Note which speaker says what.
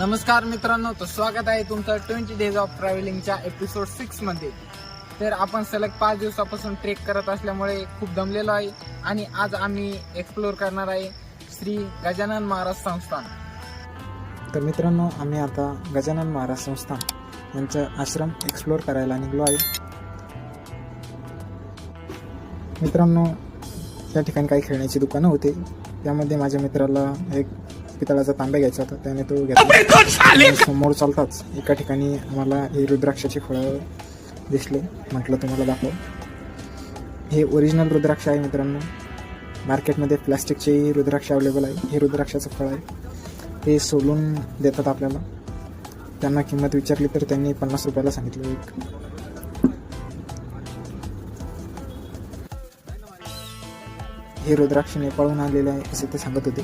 Speaker 1: नमस्कार मित्रांनो तर स्वागत आहे तुमचं ट्वेंटी डेज ऑफ ट्रॅव्हलिंगच्या एपिसोड सिक्समध्ये. तर आपण सलग पाच दिवसापासून ट्रेक करत असल्यामुळे खूप दमलेलो आहे आणि आज आम्ही एक्सप्लोर करणार आहे श्री गजानन महाराज संस्थान.
Speaker 2: तर मित्रांनो आम्ही आता गजानन महाराज संस्थान यांचं आश्रम एक्सप्लोअर करायला निघलो आहे. मित्रांनो या ठिकाणी काही खेळण्याची दुकानं होती. त्यामध्ये माझ्या मित्राला एक पितळाचा तांब्या घ्यायचा होता त्याने तो घेतला. समोर चालताच. एका ठिकाणी आम्हाला हे रुद्राक्षाची फळं दिसले. म्हटलं तुम्हाला दाखव. हे ओरिजिनल रुद्राक्ष आहे मित्रांनो. मार्केटमध्ये प्लॅस्टिकचे रुद्राक्ष अवेलेबल आहे. हे रुद्राक्षाचं फळ आहे. ते सोलून देतात आपल्याला. त्यांना किंमत विचारली तर त्यांनी पन्नास रुपयाला सांगितलं एक. हे रुद्राक्ष नेपाळहून आलेले आहे असे ते सांगत होते.